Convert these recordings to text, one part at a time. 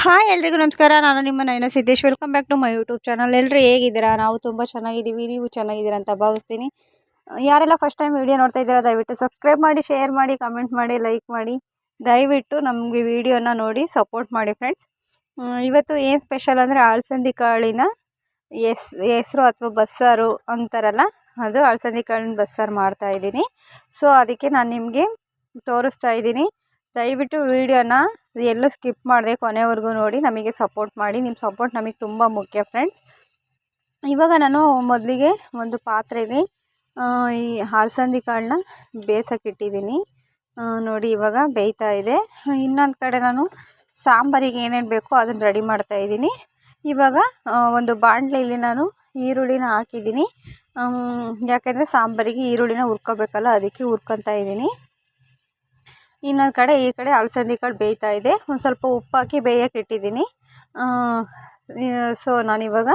Hi ಎಲ್ರಿಗೂ ನಮಸ್ಕಾರ. ನಾನು ನಿಮ್ಮ Nayana Siddesh. Welcome back to my YouTube channel ಎಲ್ಲರೂ ಹೇಗಿದ್ದೀರಾ? ನಾವು ತುಂಬ ಚೆನ್ನಾಗಿದ್ದೀವಿ. ನೀವು ಚೆನ್ನಾಗಿದ್ದೀರಾ ಅಂತ ಭಾವಿಸ್ತೀನಿ. ಯಾರೆಲ್ಲ ಫಸ್ಟ್ ಟೈಮ್ ವೀಡಿಯೋ ನೋಡ್ತಾ ಇದ್ದೀರಾ, ದಯವಿಟ್ಟು ಸಬ್ಸ್ಕ್ರೈಬ್ ಮಾಡಿ ಶೇರ್ ಮಾಡಿ ಕಮೆಂಟ್ ಮಾಡಿ ಲೈಕ್ ಮಾಡಿ. ದಯವಿಟ್ಟು ನಮಗೆ ವೀಡಿಯೋನ ನೋಡಿ ಸಪೋರ್ಟ್ ಮಾಡಿ ಫ್ರೆಂಡ್ಸ್ ಇವತ್ತು ಏನು ಸ್ಪೆಷಲ್ ಅಂದರೆ ಅಳಸಂದಿ ಕಾಳಿನ ಎಸ್, ಹೆಸರು ಅಥವಾ ಬಸ್ಸಾರು ಅಂತಾರಲ್ಲ, ಅದು ಅಳಸಂದಿ ಕಾಳಿನ ಬಸ್ಸಾರು ಮಾಡ್ತಾಯಿದ್ದೀನಿ ಸೊ ಅದಕ್ಕೆ ನಾನು ನಿಮಗೆ ತೋರಿಸ್ತಾ ಇದ್ದೀನಿ. ದಯವಿಟ್ಟು ವೀಡಿಯೋನ ಎಲ್ಲೂ ಸ್ಕಿಪ್ ಮಾಡಿದೆ ಕೊನೆವರೆಗೂ ನೋಡಿ, ನಮಗೆ ಸಪೋರ್ಟ್ ಮಾಡಿ. ನಿಮ್ಮ ಸಪೋರ್ಟ್ ನಮಗೆ ತುಂಬ ಮುಖ್ಯ ಫ್ರೆಂಡ್ಸ್. ಇವಾಗ ನಾನು ಮೊದಲಿಗೆ ಒಂದು ಪಾತ್ರೆಗೆ ಈ ಅಲಸಂದಿ ಕಾಳನ್ನ ಬೇಯಿಸೋಕ್ಕಿಟ್ಟಿದ್ದೀನಿ. ನೋಡಿ ಇವಾಗ ಬೇಯ್ತಾ ಇದೆ. ಇನ್ನೊಂದು ಕಡೆ ನಾನು ಸಾಂಬಾರಿಗೆ ಏನೇನು ಬೇಕೋ ಅದನ್ನು ರೆಡಿ ಮಾಡ್ತಾಯಿದ್ದೀನಿ ಇವಾಗ ಒಂದು ಬಾಣಲೆಯಲ್ಲಿ ನಾನು ಈರುಳ್ಳಿನ ಹಾಕಿದ್ದೀನಿ. ಯಾಕೆಂದರೆ ಸಾಂಬಾರಿಗೆ ಈರುಳ್ಳಿನ ಹುರ್ಕೋಬೇಕಲ್ಲ, ಅದಕ್ಕೆ ಹುರ್ಕೊತಾ ಇದ್ದೀನಿ. ಇನ್ನೊಂದು ಕಡೆ ಈ ಕಡೆ ಅಲಸಂದಿ ಕಾಳು ಬೇಯ್ತಾ ಇದೆ. ಒಂದು ಸ್ವಲ್ಪ ಉಪ್ಪು ಹಾಕಿ ಬೇಯಕ್ಕೆ ಇಟ್ಟಿದ್ದೀನಿ. ಸೊ ನಾನಿವಾಗ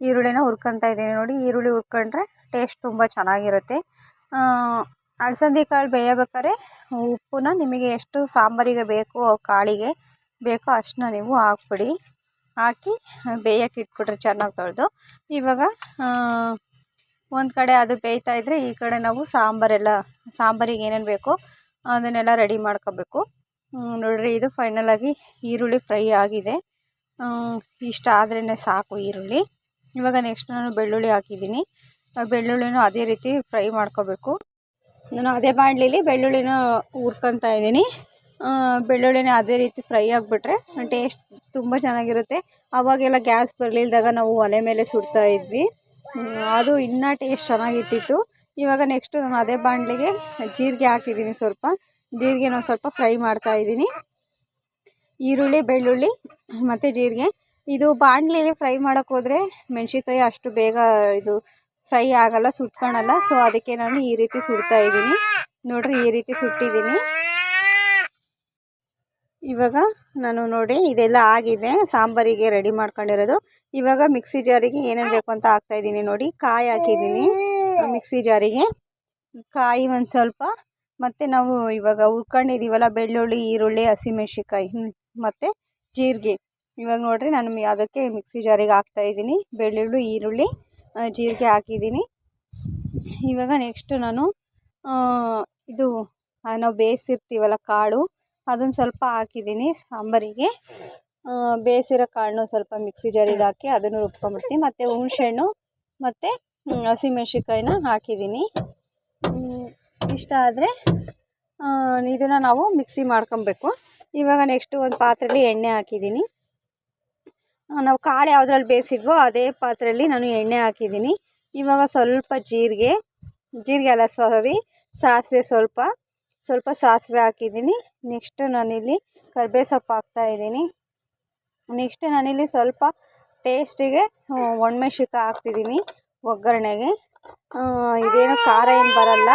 ಈರುಳ್ಳಿನ ಹುರ್ಕೊತಾ ಇದ್ದೀನಿ ನೋಡಿ. ಈರುಳ್ಳಿ ಹುರ್ಕೊಂಡ್ರೆ ಟೇಸ್ಟ್ ತುಂಬ ಚೆನ್ನಾಗಿರುತ್ತೆ. ಅಲಸಂದಿ ಕಾಳು ಬೇಯಬೇಕಾದ್ರೆ ಉಪ್ಪನ್ನ ನಿಮಗೆ ಎಷ್ಟು ಸಾಂಬಾರಿಗೆ ಬೇಕು ಕಾಳಿಗೆ ಬೇಕೋ ಅಷ್ಟನ್ನ ನೀವು ಹಾಕ್ಬಿಡಿ. ಹಾಕಿ ಬೇಯಕ್ಕೆ ಇಟ್ಬಿಟ್ರೆ ಚೆನ್ನಾಗಿ ತೊಳೆದು. ಇವಾಗ ಒಂದು ಕಡೆ ಅದು ಬೇಯ್ತಾ ಇದ್ದರೆ ಈ ಕಡೆ ನಾವು ಸಾಂಬಾರೆಲ್ಲ, ಸಾಂಬಾರಿಗೆ ಏನೇನು ಬೇಕೋ ಅದನ್ನೆಲ್ಲ ರೆಡಿ ಮಾಡ್ಕೋಬೇಕು. ನೋಡಿರಿ ಇದು ಫೈನಲಾಗಿ ಈರುಳ್ಳಿ ಫ್ರೈ ಆಗಿದೆ. ಇಷ್ಟ ಆದ್ರೇ ಸಾಕು ಈರುಳ್ಳಿ. ಇವಾಗ ನೆಕ್ಸ್ಟ್ ನಾನು ಬೆಳ್ಳುಳ್ಳಿ ಹಾಕಿದ್ದೀನಿ. ಬೆಳ್ಳುಳ್ಳಿನೂ ಅದೇ ರೀತಿ ಫ್ರೈ ಮಾಡ್ಕೋಬೇಕು. ನಾನು ಅದೇ ಬಾಣಲಿಲಿ ಬೆಳ್ಳುಳ್ಳಿನೂ ಹುರ್ಕೊತಾ ಇದ್ದೀನಿ. ಬೆಳ್ಳುಳ್ಳಿನ ಅದೇ ರೀತಿ ಫ್ರೈ ಆಗಿಬಿಟ್ರೆ ಟೇಸ್ಟ್ ತುಂಬ ಚೆನ್ನಾಗಿರುತ್ತೆ. ಆವಾಗೆಲ್ಲ ಗ್ಯಾಸ್ ಬರಲಿಲ್ದಾಗ ನಾವು ಒಲೆ ಮೇಲೆ ಸುಡ್ತಾ ಇದ್ವಿ. ಅದು ಇನ್ನೂ ಟೇಸ್ಟ್ ಚೆನ್ನಾಗಿತ್ತಿತ್ತು ಇವಾಗ ನೆಕ್ಸ್ಟು ನಾನು ಅದೇ ಬಾಣಲೆಗೆ ಜೀರಿಗೆ ಹಾಕಿದ್ದೀನಿ ಸ್ವಲ್ಪ. ಜೀರಿಗೆನ ಸ್ವಲ್ಪ ಫ್ರೈ ಮಾಡ್ತಾ ಇದ್ದೀನಿ. ಈರುಳ್ಳಿ, ಬೆಳ್ಳುಳ್ಳಿ ಮತ್ತು ಜೀರಿಗೆ. ಇದು ಬಾಣಲೆಯಲ್ಲಿ ಫ್ರೈ ಮಾಡೋಕ್ಕೆ ಹೋದರೆ ಮೆಣಸಿನ್ಕಾಯಿ ಅಷ್ಟು ಬೇಗ ಇದು ಫ್ರೈ ಆಗೋಲ್ಲ, ಸುಟ್ಕೊಳಲ್ಲ. ಸೊ ಅದಕ್ಕೆ ನಾನು ಈ ರೀತಿ ಸುಡ್ತಾ ಇದ್ದೀನಿ. ನೋಡಿರಿ, ಈ ರೀತಿ ಸುಟ್ಟಿದ್ದೀನಿ. ಇವಾಗ ನಾನು ನೋಡಿ, ಇದೆಲ್ಲ ಆಗಿದೆ. ಸಾಂಬಾರಿಗೆ ರೆಡಿ ಮಾಡ್ಕೊಂಡಿರೋದು. ಇವಾಗ ಮಿಕ್ಸಿ ಜಾರಿಗೆ ಏನೇನು ಬೇಕು ಅಂತ ಹಾಕ್ತಾಯಿದ್ದೀನಿ ನೋಡಿ. ಕಾಯಿ ಹಾಕಿದ್ದೀನಿ. ಮಿಕ್ಸಿ ಜಾರಿಗೆ ಕಾಯಿ ಒಂದು ಸ್ವಲ್ಪ. ಮತ್ತು ನಾವು ಇವಾಗ ಹುರ್ಕೊಂಡಿದ್ದೀವಲ್ಲ ಬೆಳ್ಳುಳ್ಳಿ, ಈರುಳ್ಳಿ, ಹಸಿಮೆಣ್ಸಿನ್ಕಾಯಿ ಮತ್ತು ಜೀರಿಗೆ. ಇವಾಗ ನೋಡಿರಿ ನಾನು ಅದಕ್ಕೆ ಮಿಕ್ಸಿ ಜಾರಿಗೆ ಹಾಕ್ತಾಯಿದ್ದೀನಿ ಬೆಳ್ಳುಳ್ಳಿ, ಈರುಳ್ಳಿ ಜೀರಿಗೆ ಹಾಕಿದ್ದೀನಿ. ಇವಾಗ ನೆಕ್ಸ್ಟು ನಾನು ಇದು ನಾವು ಬೇಯಿಸಿರ್ತೀವಲ್ಲ ಕಾಳು, ಅದನ್ನು ಸ್ವಲ್ಪ ಹಾಕಿದ್ದೀನಿ ಸಾಂಬಾರಿಗೆ. ಬೇಯಿಸಿರೋ ಕಾಳನ್ನೂ ಸ್ವಲ್ಪ ಮಿಕ್ಸಿ ಜಾರಿಗೆ ಹಾಕಿ ಅದನ್ನು ರುಬ್ಕೊಂಬಿಡ್ತೀನಿ ಮತ್ತು ಹುಣಸೆಹಣ್ಣು, ಮತ್ತು ಹಸಿಮೆಣ್ಸಿನ್ಕಾಯಿನ ಹಾಕಿದ್ದೀನಿ. ಇಷ್ಟ ಆದರೆ ಇದನ್ನು ನಾವು ಮಿಕ್ಸಿ ಮಾಡ್ಕೊಬೇಕು. ಇವಾಗ ನೆಕ್ಸ್ಟು ಒಂದು ಪಾತ್ರೆಯಲ್ಲಿ ಎಣ್ಣೆ ಹಾಕಿದ್ದೀನಿ. ನಾವು ಕಾಳು ಯಾವುದ್ರಲ್ಲಿ ಬೇಯಿಸಿದ್ವೋ ಅದೇ ಪಾತ್ರೆಯಲ್ಲಿ ನಾನು ಎಣ್ಣೆ ಹಾಕಿದ್ದೀನಿ. ಇವಾಗ ಸ್ವಲ್ಪ ಜೀರಿಗೆ ಜೀರಿಗೆ ಅಲ್ಲ ಸಾರಿ ಸಾಸಿವೆ ಸ್ವಲ್ಪ ಸ್ವಲ್ಪ ಸಾಸಿವೆ ಹಾಕಿದ್ದೀನಿ. ನೆಕ್ಸ್ಟ್ ನಾನಿಲ್ಲಿ ಕರ್ಬೇ ಸೊಪ್ಪು ಹಾಕ್ತಾಯಿದ್ದೀನಿ ನೆಕ್ಸ್ಟ್ ನಾನಿಲ್ಲಿ ಸ್ವಲ್ಪ ಟೇಸ್ಟಿಗೆ ಒಣಮೆಣ್ಸಿಕಾಯಿ ಹಾಕ್ತಿದ್ದೀನಿ. ಒಗ್ಗರಣೆಗೆ. ಇದೇನು ಖಾರ ಏನು ಬರಲ್ಲ.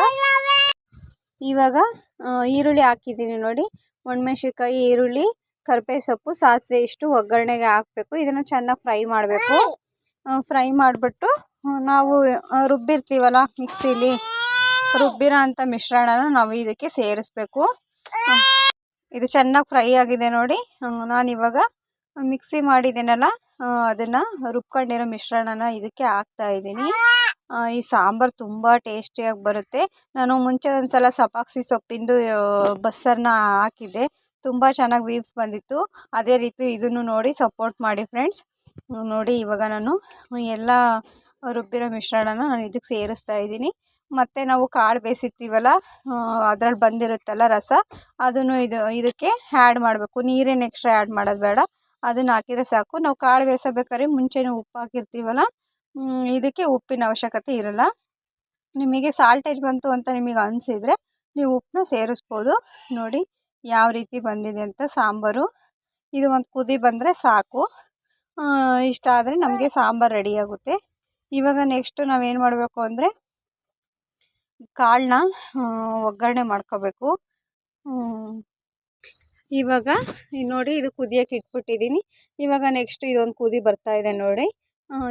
ಇವಾಗ ಈರುಳ್ಳಿ ಹಾಕಿದ್ದೀನಿ ನೋಡಿ. ಒಣಮೆಣ್ಸಿನ್ಕಾಯಿ, ಈರುಳ್ಳಿ ಕರಿಬೇವು ಸೊಪ್ಪು ಸಾಸಿವೆ ಇಷ್ಟು ಒಗ್ಗರಣೆಗೆ ಹಾಕಬೇಕು. ಇದನ್ನು ಚೆನ್ನಾಗಿ ಫ್ರೈ ಮಾಡಬೇಕು. ಫ್ರೈ ಮಾಡಿಬಿಟ್ಟು, ನಾವು ರುಬ್ಬಿರ್ತೀವಲ್ಲ ಮಿಕ್ಸಿಲಿ. ರುಬ್ಬಿರೋ ಅಂಥ ಮಿಶ್ರಣನ ನಾವು ಇದಕ್ಕೆ ಸೇರಿಸ್ಬೇಕು. ಇದು ಚೆನ್ನಾಗಿ ಫ್ರೈ ಆಗಿದೆ ನೋಡಿ. ನಾನಿವಾಗ ಮಿಕ್ಸಿ ಮಾಡಿದ್ದೀನಲ್ಲ ಅದನ್ನು ರುಬ್ಕೊಂಡಿರೋ ಮಿಶ್ರಣನ ಇದಕ್ಕೆ ಹಾಕ್ತಾಯಿದ್ದೀನಿ ಈ ಸಾಂಬಾರು ತುಂಬ ಟೇಸ್ಟಿಯಾಗಿ ಬರುತ್ತೆ. ನಾನು ಮುಂಚೆ ಒಂದು ಸಲ ಸಪಾಕ್ಸಿ ಸೊಪ್ಪಿಂದು ಬಸ್ಸರನ್ನ ಹಾಕಿದ್ದೆ. ತುಂಬ ಚೆನ್ನಾಗಿ ವೀವ್ಸ್ ಬಂದಿತ್ತು. ಅದೇ ರೀತಿ ಇದನ್ನು ನೋಡಿ ಸಪೋರ್ಟ್ ಮಾಡಿ ಫ್ರೆಂಡ್ಸ್. ನೋಡಿ, ಇವಾಗ ನಾನು ಎಲ್ಲ ರುಬ್ಬಿರೋ ಮಿಶ್ರಣನ ನಾನು ಇದಕ್ಕೆ ಸೇರಿಸ್ತಾ ಇದ್ದೀನಿ. ಮತ್ತು ನಾವು ಕಾಳು ಬೇಯಿಸಿರ್ತೀವಲ್ಲ ಅದ್ರಲ್ಲಿ ಬಂದಿರುತ್ತಲ್ಲ ರಸ, ಅದನ್ನು ಇದು, ಇದಕ್ಕೆ ಆ್ಯಡ್ ಮಾಡಬೇಕು. ನೀರೇನು ಎಕ್ಸ್ಟ್ರಾ ಆ್ಯಡ್ ಮಾಡೋದು ಬೇಡ. ಅದನ್ನು ಹಾಕಿದ್ರೆ ಸಾಕು. ನಾವು ಕಾಳು ಬೇಯಿಸಬೇಕಾದ್ರೆ ಮುಂಚೆನೇ ಉಪ್ಪು ಹಾಕಿರ್ತೀವಲ್ಲ ಇದಕ್ಕೆ ಉಪ್ಪಿನ ಅವಶ್ಯಕತೆ ಇರೋಲ್ಲ. ನಿಮಗೆ ಸಾಲ್ಟೇಜ್ ಬಂತು ಅಂತ ನಿಮಗೆ ಅನಿಸಿದರೆ ನೀವು ಉಪ್ಪನ್ನ ಸೇರಿಸ್ಬೋದು. ನೋಡಿ ಯಾವ ರೀತಿ ಬಂದಿದೆ ಅಂತ. ಸಾಂಬಾರು, ಇದು ಒಂದು ಕುದಿ ಬಂದರೆ ಸಾಕು. ಇಷ್ಟ ಆದರೆ ನಮಗೆ ಸಾಂಬಾರು ರೆಡಿಯಾಗುತ್ತೆ ಇವಾಗ ನೆಕ್ಸ್ಟು ನಾವೇನು ಮಾಡಬೇಕು ಅಂದರೆ ಕಾಳನ್ನ ಒಗ್ಗರಣೆ ಮಾಡ್ಕೋಬೇಕು. ಇವಾಗ ನೋಡಿ ಇದು ಕುದಿಯೋಕೆ ಇಟ್ಬಿಟ್ಟಿದ್ದೀನಿ. ಇವಾಗ ನೆಕ್ಸ್ಟ್ ಇದೊಂದು ಕುದಿ ಬರ್ತಾ ಇದೆ ನೋಡಿ.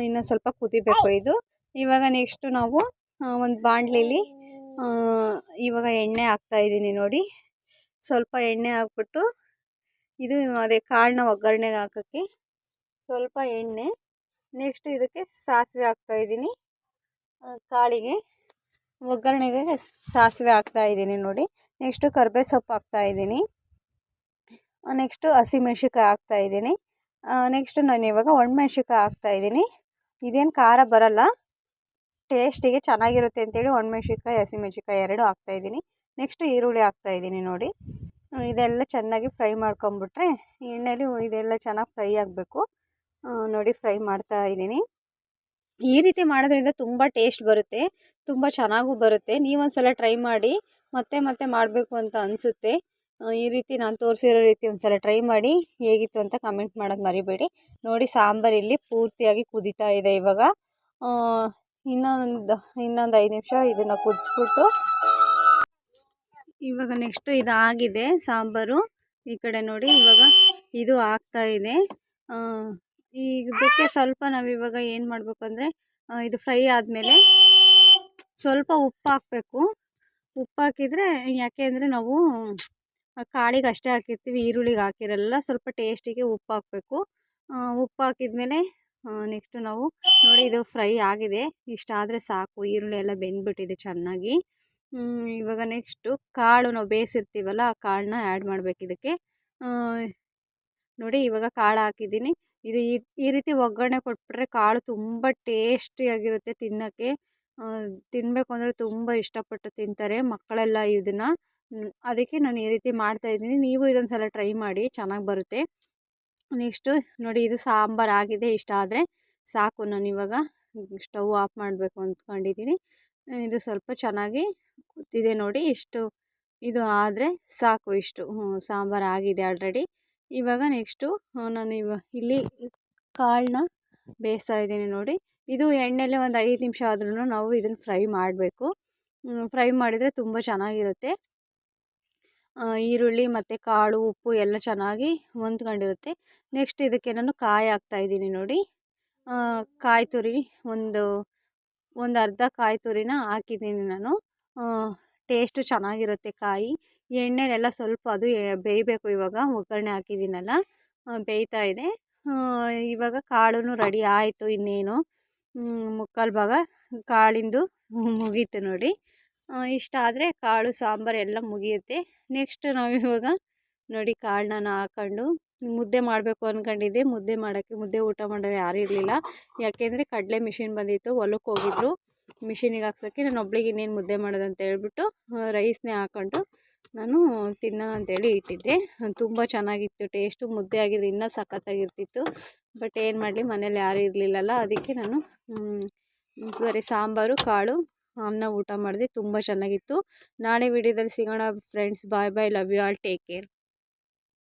ಇನ್ನೂ ಸ್ವಲ್ಪ ಕುದಿಬೇಕು ಇದು. ಇವಾಗ ನೆಕ್ಸ್ಟು ನಾವು ಒಂದು ಬಾಣಲೆಯಲ್ಲಿ ಇವಾಗ ಎಣ್ಣೆ ಹಾಕ್ತಾಯಿದ್ದೀನಿ ನೋಡಿ. ಸ್ವಲ್ಪ ಎಣ್ಣೆ ಹಾಕ್ಬಿಟ್ಟು, ಇದು ಅದೇ ಕಾಳನ್ನ ಒಗ್ಗರಣೆಗೆ ಹಾಕೋಕ್ಕೆ ಸ್ವಲ್ಪ ಎಣ್ಣೆ. ನೆಕ್ಸ್ಟ್ ಇದಕ್ಕೆ ಸಾಸಿವೆ ಹಾಕ್ತಾಯಿದ್ದೀನಿ ಕಾಳಿಗೆ ಒಗ್ಗರಣೆಗೆ ಸಾಸಿವೆ ಹಾಕ್ತಾ ಇದ್ದೀನಿ ನೋಡಿ. ನೆಕ್ಸ್ಟು ಕರ್ಬೇವು ಸೊಪ್ಪು ಹಾಕ್ತಾ ಇದ್ದೀನಿ. ನೆಕ್ಸ್ಟು ಹಸಿಮೆಣ್ಸಿಕಾಯಿ ಹಾಕ್ತಾ ಇದ್ದೀನಿ. ನೆಕ್ಸ್ಟ್ ನಾನು ಇವಾಗ ಒಣಮೆಣ್ಸಿಕಾಯಿ ಹಾಕ್ತಾ ಇದ್ದೀನಿ. ಇದೇನು ಖಾರ ಬರಲ್ಲ. ಟೇಸ್ಟಿಗೆ ಚೆನ್ನಾಗಿರುತ್ತೆ ಅಂತೇಳಿ ಒಣಮೆಣ್ಸಿಕಾಯಿ ಹಸಿಮೆಣ್ಸಿಕಾಯಿ ಎರಡು ಹಾಕ್ತಾಯಿದ್ದೀನಿ ನೆಕ್ಸ್ಟು ಈರುಳ್ಳಿ ಹಾಕ್ತಾಯಿದ್ದೀನಿ ನೋಡಿ. ಇದೆಲ್ಲ ಚೆನ್ನಾಗಿ ಫ್ರೈ ಮಾಡ್ಕೊಂಬಿಟ್ರೆ ಎಣ್ಣೆಲಿ ಇದೆಲ್ಲ ಚೆನ್ನಾಗಿ ಫ್ರೈ ಆಗಬೇಕು. ನೋಡಿ ಫ್ರೈ ಮಾಡ್ತಾ ಇದ್ದೀನಿ. ಈ ರೀತಿ ಮಾಡೋದ್ರಿಂದ ತುಂಬ ಟೇಸ್ಟ್ ಬರುತ್ತೆ, ತುಂಬ ಚೆನ್ನಾಗೂ ಬರುತ್ತೆ. ನೀವೊಂದು ಸಲ ಟ್ರೈ ಮಾಡಿ ಮತ್ತೆ ಮತ್ತೆ ಮಾಡಬೇಕು ಅಂತ ಅನಿಸುತ್ತೆ. ಈ ರೀತಿ ನಾನು ತೋರಿಸಿರೋ ರೀತಿ ಒಂದ್ಸಲ ಟ್ರೈ ಮಾಡಿ ಹೇಗಿತ್ತು ಅಂತ ಕಮೆಂಟ್ ಮಾಡೋದು ಮರಿಬೇಡಿ. ನೋಡಿ ಸಾಂಬಾರು ಇಲ್ಲಿ ಪೂರ್ತಿಯಾಗಿ ಕುದೀತಾ ಇದೆ ಇವಾಗ. ಇನ್ನೊಂದು ಇನ್ನೊಂದು ಐದು ನಿಮಿಷ ಇದನ್ನು ಕುದಿಸ್ಬಿಟ್ಟು ಇವಾಗ ನೆಕ್ಸ್ಟು ಇದಾಗಿದೆ ಸಾಂಬಾರು. ಈ ಕಡೆ ನೋಡಿ ಇವಾಗ ಇದು ಆಗ್ತಾ ಇದೆ. ಇದಕ್ಕೆ ಸ್ವಲ್ಪ ನಾವಿವಾಗ ಏನು ಮಾಡಬೇಕು ಅಂದರೆ ಇದು ಫ್ರೈ ಆದಮೇಲೆ ಸ್ವಲ್ಪ ಉಪ್ಪು ಹಾಕಬೇಕು. ಉಪ್ಪು ಹಾಕಿದರೆ ಯಾಕೆ ಅಂದರೆ ನಾವು ಕಾಳಿಗೆ ಅಷ್ಟೇ ಹಾಕಿರ್ತೀವಿ, ಈರುಳ್ಳಿಗೆ ಹಾಕಿರಲ್ಲ. ಸ್ವಲ್ಪ ಟೇಸ್ಟಿಗೆ ಉಪ್ಪು ಹಾಕಬೇಕು. ಉಪ್ಪು ಹಾಕಿದ್ಮೇಲೆ ನೆಕ್ಸ್ಟು ನಾವು ನೋಡಿ ಇದು ಫ್ರೈ ಆಗಿದೆ. ಇಷ್ಟಾದರೆ ಸಾಕು. ಈರುಳ್ಳಿ ಎಲ್ಲ ಬೆಂದ್ಬಿಟ್ಟಿದೆ ಚೆನ್ನಾಗಿ. ಇವಾಗ ನೆಕ್ಸ್ಟು ಕಾಳು ನಾವು ಬೇಯಿಸಿರ್ತೀವಲ್ಲ, ಆ ಕಾಳನ್ನ ಆ್ಯಡ್ ಮಾಡಬೇಕು ಇದಕ್ಕೆ. ನೋಡಿ ಇವಾಗ ಕಾಳು ಹಾಕಿದ್ದೀನಿ. ಇದು ಈ ರೀತಿ ಒಗ್ಗರಣೆ ಕೊಟ್ಬಿಟ್ರೆ ಕಾಳು ತುಂಬ ಟೇಸ್ಟಿಯಾಗಿರುತ್ತೆ ತಿನ್ನೋಕ್ಕೆ. ತಿನ್ನಬೇಕು ಅಂದರೆ ತುಂಬ ಇಷ್ಟಪಟ್ಟು ತಿಂತಾರೆ ಮಕ್ಕಳೆಲ್ಲ ಇದನ್ನು. ಅದಕ್ಕೆ ನಾನು ಈ ರೀತಿ ಮಾಡ್ತಾಯಿದ್ದೀನಿ ನೀವು ಇದೊಂದು ಸಲ ಟ್ರೈ ಮಾಡಿ, ಚೆನ್ನಾಗಿ ಬರುತ್ತೆ. ನೆಕ್ಸ್ಟು ನೋಡಿ, ಇದು ಸಾಂಬಾರು ಆಗಿದೆ, ಇಷ್ಟ ಆದರೆ ಸಾಕು. ನಾನು ಇವಾಗ ಸ್ಟವ್ ಆಫ್ ಮಾಡಬೇಕು ಅಂದ್ಕೊಂಡಿದ್ದೀನಿ. ಇದು ಸ್ವಲ್ಪ ಚೆನ್ನಾಗಿ ಕೂತಿದೆ ನೋಡಿ, ಇಷ್ಟು ಇದು ಆದರೆ ಸಾಕು ಇಷ್ಟು. ಸಾಂಬಾರು ಆಗಿದೆ ಆಲ್ರೆಡಿ. ಇವಾಗ ನೆಕ್ಸ್ಟು ನಾನು ಇವ ಇಲ್ಲಿ ಕಾಳನ್ನ ಬೇಯಿಸ್ತಾ ಇದ್ದೀನಿ ನೋಡಿ. ಇದು ಎಣ್ಣೆಲೆ ಒಂದು ಐದು ನಿಮಿಷ ಆದ್ರೂ ನಾವು ಇದನ್ನು ಫ್ರೈ ಮಾಡಬೇಕು. ಫ್ರೈ ಮಾಡಿದರೆ ತುಂಬ ಚೆನ್ನಾಗಿರುತ್ತೆ. ಈರುಳ್ಳಿ ಮತ್ತು ಕಾಳು, ಉಪ್ಪು ಎಲ್ಲ ಚೆನ್ನಾಗಿ ಹೊಂದ್ಕೊಂಡಿರುತ್ತೆ. ನೆಕ್ಸ್ಟ್ ಇದಕ್ಕೆ ನಾನು ಕಾಯಿ ಹಾಕ್ತಾಯಿದ್ದೀನಿ ನೋಡಿ. ಕಾಯಿ ತುರಿ ಒಂದು ಒಂದು ಅರ್ಧ ಕಾಯಿ ತುರಿನ ಹಾಕಿದ್ದೀನಿ ನಾನು. ಟೇಸ್ಟು ಚೆನ್ನಾಗಿರುತ್ತೆ ಕಾಯಿ. ಎಣ್ಣೆಲೆಲ್ಲ ಸ್ವಲ್ಪ ಅದು ಬೇಯಬೇಕು ಇವಾಗ. ಒಗ್ಗರಣೆ ಹಾಕಿದ್ದೀನಲ್ಲ ಬೇಯ್ತಾ ಇದೆ. ಇವಾಗ ಕಾಳು ರೆಡಿ ಆಯಿತು ಇನ್ನೇನು. ಮುಕ್ಕಾಲು ಭಾಗ ಕಾಳಿಂದು ಮುಗೀತು ನೋಡಿ. ಇಷ್ಟ ಆದರೆ ಕಾಳು, ಸಾಂಬಾರು ಎಲ್ಲ ಮುಗಿಯುತ್ತೆ. ನೆಕ್ಸ್ಟ್ ನಾವು ಇವಾಗ ನೋಡಿ ಕಾಳನ್ನ ಹಾಕ್ಕೊಂಡು ಮುದ್ದೆ ಮಾಡಬೇಕು ಅಂದ್ಕೊಂಡಿದ್ದೆ ಮುದ್ದೆ ಮಾಡೋಕ್ಕೆ, ಮುದ್ದೆ ಊಟ ಮಾಡೋರು ಯಾರೂ ಇರಲಿಲ್ಲ. ಯಾಕೆಂದರೆ ಕಡಲೆ ಮಿಷಿನ್ ಬಂದಿತ್ತು ಹೊಲಕ್ಕೆ ಹೋಗಿದ್ರು. ಮಿಷಿನಿಗೆ ಹಾಕ್ಸೋಕ್ಕೆ ನಾನು ಒಬ್ಳಿಗೆ ಇನ್ನೇನು ಮುದ್ದೆ ಮಾಡೋದು ಅಂತ ಹೇಳ್ಬಿಟ್ಟು ರೈಸ್ನೇ ಹಾಕ್ಕೊಂಡು ನಾನು ತಿನ್ನೋಣ ಅಂತೇಳಿ ಇಟ್ಟಿದ್ದೆ. ತುಂಬ ಚೆನ್ನಾಗಿತ್ತು, ಟೇಸ್ಟು. ಮುದ್ದೆ ಆಗಿದ್ರೆ ಇನ್ನೂ ಸಖತ್ತಾಗಿರ್ತಿತ್ತು. ಬಟ್ ಏನು ಮಾಡಲಿ, ಮನೇಲಿ ಯಾರೂ ಇರಲಿಲ್ಲಲ್ಲ, ಅದಕ್ಕೆ ನಾನು ಬರೀ ಸಾಂಬಾರು, ಕಾಳು ಅನ್ನ ಊಟ ಮಾಡಿದೆ, ತುಂಬ ಚೆನ್ನಾಗಿತ್ತು. ನಾಳೆ ವಿಡಿಯೋದಲ್ಲಿ ಸಿಗೋಣ friends bye bye love you all take care